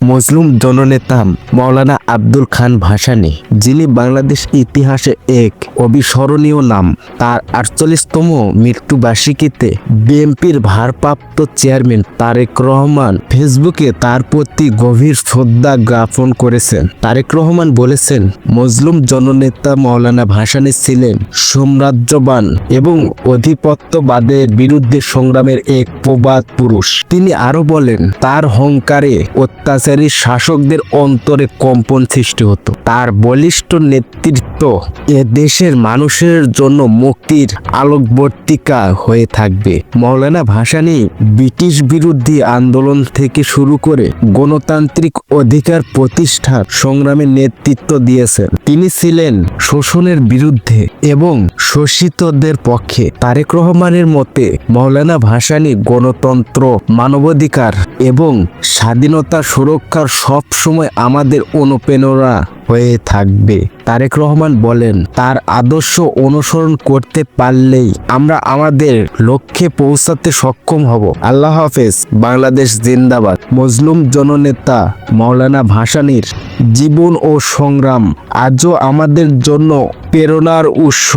মজলুম জননেতা মাওলানা আব্দুল খান ভাসানী, যিনি বাংলাদেশ ইতিহাসে এক অবিস্মরণীয় নাম, তার আটচল্লিশতম মৃত্যুবার্ষিকীতে বিএনপির ভারপ্রাপ্ত চেয়ারম্যান তারেক রহমান ফেসবুকে তার প্রতি গভীর শ্রদ্ধা জ্ঞাপন করেছেন। তারেক রহমান বলেছেন, মজলুম জননেতা মাওলানা ভাসানী ছিলেন সাম্রাজ্যবান এবং অধিপত্যবাদের বিরুদ্ধে সংগ্রামের এক প্রবাদ পুরুষ। তিনি আরও বলেন, তার হংকারে অত্যাচারী শাসকদের অন্তরে কম্পন সৃষ্টি হতো। তার বলিষ্ঠ নেতৃত্ব এ দেশের মানুষের জন্য মুক্তির আলোকবর্তিকা হয়ে থাকবে। মৌলানা ভাসানি ব্রিটিশ বিরোধী আন্দোলন থেকে শুরু করে গণতান্ত্রিক অধিকার প্রতিষ্ঠার সংগ্রামে নেতৃত্ব দিয়েছেন। তিনি ছিলেন শোষণের বিরুদ্ধে এবং শোষিতদের পক্ষে তারেক রহমানের মতে মৌলানা ভাসানী গণতন্ত্র, মানবাধিকার এবং স্বাধীনতা সুরক্ষার সবসময় আমাদের অনুপ্রেরণা। হয়ে থাকবে। তারেক রহমান বলেন, তার আদর্শ অনুসরণ করতে পারলেই আমরা আমাদের লক্ষ্যে পৌঁছাতে সক্ষম হব। আল্লাহ হাফেজ, বাংলাদেশ জিন্দাবাদ। মজলুম জননেতা মাওলানা ভাসানীর জীবন ও সংগ্রাম আজও আমাদের জন্য প্রেরণার উৎস।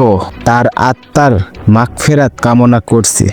তার আত্মার মাগফেরাত কামনা করছি।